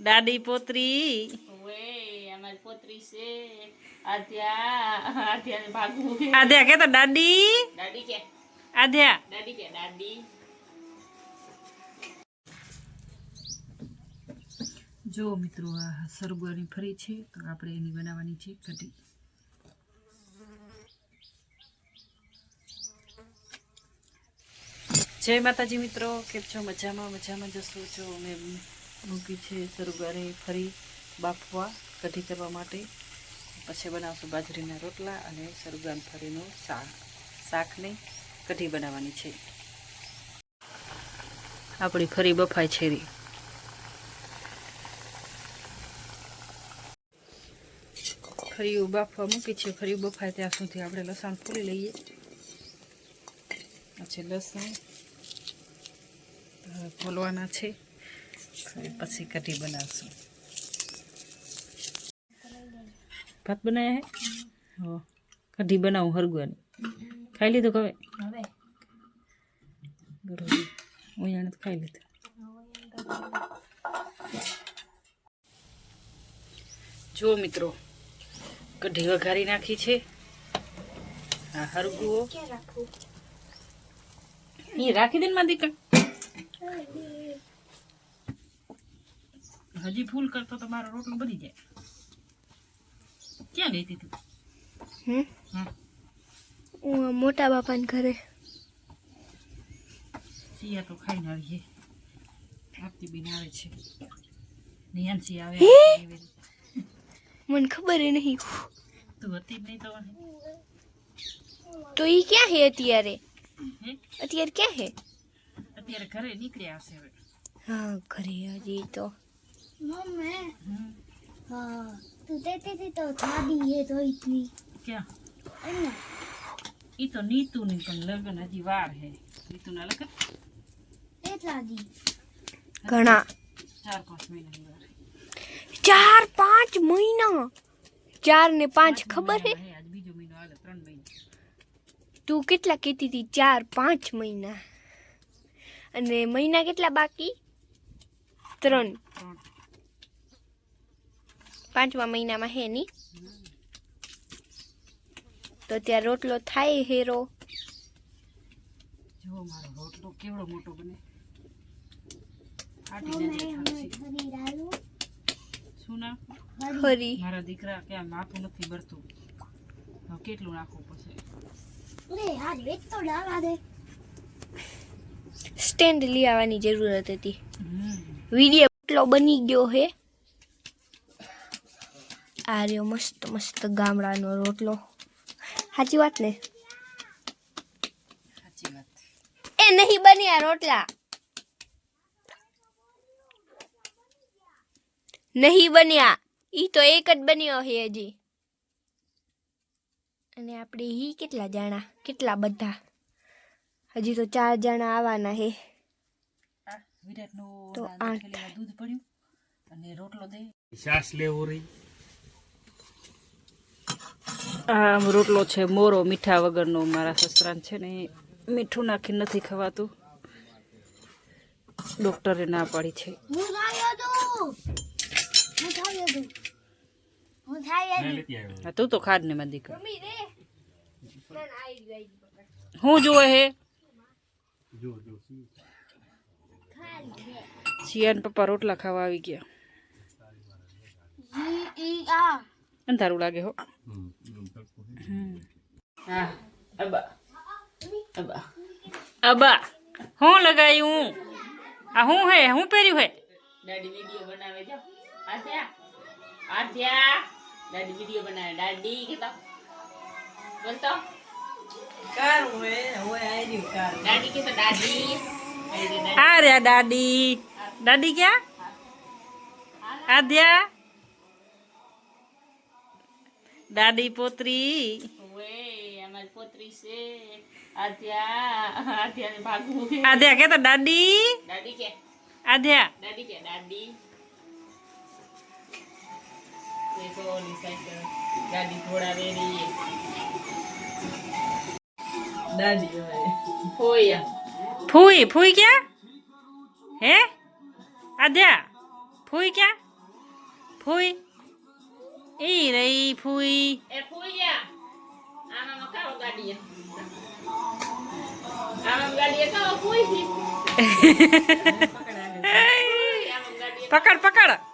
દાદી પોતરી ઓએ અમારી પોતરી છે આધ્યા આધ્યાને ભાગવું છે. આધ્યા કે તો દાદી દાદી કે આધ્યા દાદી કે દાદી જો મિત્રો આ સરગવાની ફરી છે તો આપણે એની બનાવવાની છે કઢી જય માતાજી મિત્રો કેમ છો મજામાં મજામાં જશો જો અમે મૂકી છે સરગવાની ફરી બાફવા કઢી કરવા માટે. પછી બનાવશું બાજરીના રોટલા અને સરગવાન ફરીનું શાક. શાકને કઢી બનાવવાની છે. આપણી ફરી બફાય છેરી ફરી બાફવા મૂકી છે. ફરી બફાય ત્યાં સુધી આપણે લસણ ફોલી લઈએ. પછી લસણ ફોલવાના છે. પછી કઢી બનાવશું. ભાત બનાવ્યા હે? હો કઢી બનાવું હરગવાની ખાઈ લીધું કવે બરોબર ઉયાણે તો ખાઈ લીધું. જો મિત્રો કઢી વઘારી નાખી છે. આ હરગુઓ. એ રાખી દે ને દીકરા. હજી ફૂલ કરતો તો મારો રોટલો બની જાય. ક્યાં ગઈ હતી તું? હમ. હા હું મોટા બાપાને ઘરે. સિયા તો ખાઈને આવીએ આપતી બેન આવે છે. નિયાનસી આવે હે? એવી. મને ખબર ય નહીં. તું હતી જ નહીં તો તો એ ક્યાં હે અત્યારે? હે? અત્યારે ક્યાં હે? અત્યારે ઘરે નીકળ્યા હશે હવે. હા ઘરે હજી તો. હમ. हाँ तू देती थी तो दादी ये तो इतनी ક્યાં अन्ना ઈ તો નીતુ ની પણ લગ્ન હજી વાર હે નીતુ ના લગ્ન ये दादी ઘણા ચાર પાંચ મહિનાની વાર હે. ચાર પાંચ મહિના ચાર ને પાંચ ખબર હે મહિના હે આજ બીજો મહિનો હાલે ત્રણ મહિના તું કેટલા કહેતી હતી ચાર પાંચ મહિના અને મહિના કેટલા બાકી ત્રણ ત્રણ પાંચમા મહિનામાં હે ની? તો ત્યાં રોટલો થાય હેરો. કેટલું સ્ટેન્ડ લઈ આવવાની જરૂરત હતી. વીડિયો એટલો બની ગયો હે? આ રહ્યો મસ્ત મસ્ત ગામડાનો રોટલો. સાચી વાત ને? એ નહીં બન્યા રોટલા. નહીં બન્યા. ઈ તો એક જ બન્યો છે હજી. અને આપણે ઈ કેટલા જણા? કેટલા બધા? હજી તો ચાર જણા આવવાના હે આ વિરાટનું તો આઠ. દૂધ પડ્યું અને રોટલો દે શ્વાસ લેવો રહી આ રોટલો છે મોરો મીઠા વગરનો મારા સસરાને છે ને મીઠું નાખી નથી ખવાતું. ડોક્ટરે ના પાડી છે. હું તું તું મેં ખાડ ને મારી દીકરા. હું જોવે હે? જો જો સિયાન પપ્પા રોટલા ખાવા આવી ગયા. જી ઈ આ અંધારું લાગે હો હમ હમ, તડકો છે. હા અબા અબા અબા હું લગાયું આ હું હે હું પહેર્યું હે દાદી વીડિયો બનાવે જો આધ્યા આધ્યા દાદી વીડિયો બનાવે દાદી કે તો બોલતો દાદી કે તો દાદી એ રે દાદી. આ રહ્યા દાદી દાદી ક્યાં આધ્યા દાદી પોતરી. આધ્યા કે તો દાદી? આધ્યા ફૂઈ ફૂઈ ક્યાં? હે? આધ્યા ફૂઈ ક્યાં? ફૂઈ. ઈ રહી ફૂઈ એ ફૂયા આમાં કાળો ગાડીએ આમાં ગાડીએ કાળો ફૂઈ પકડ પકડ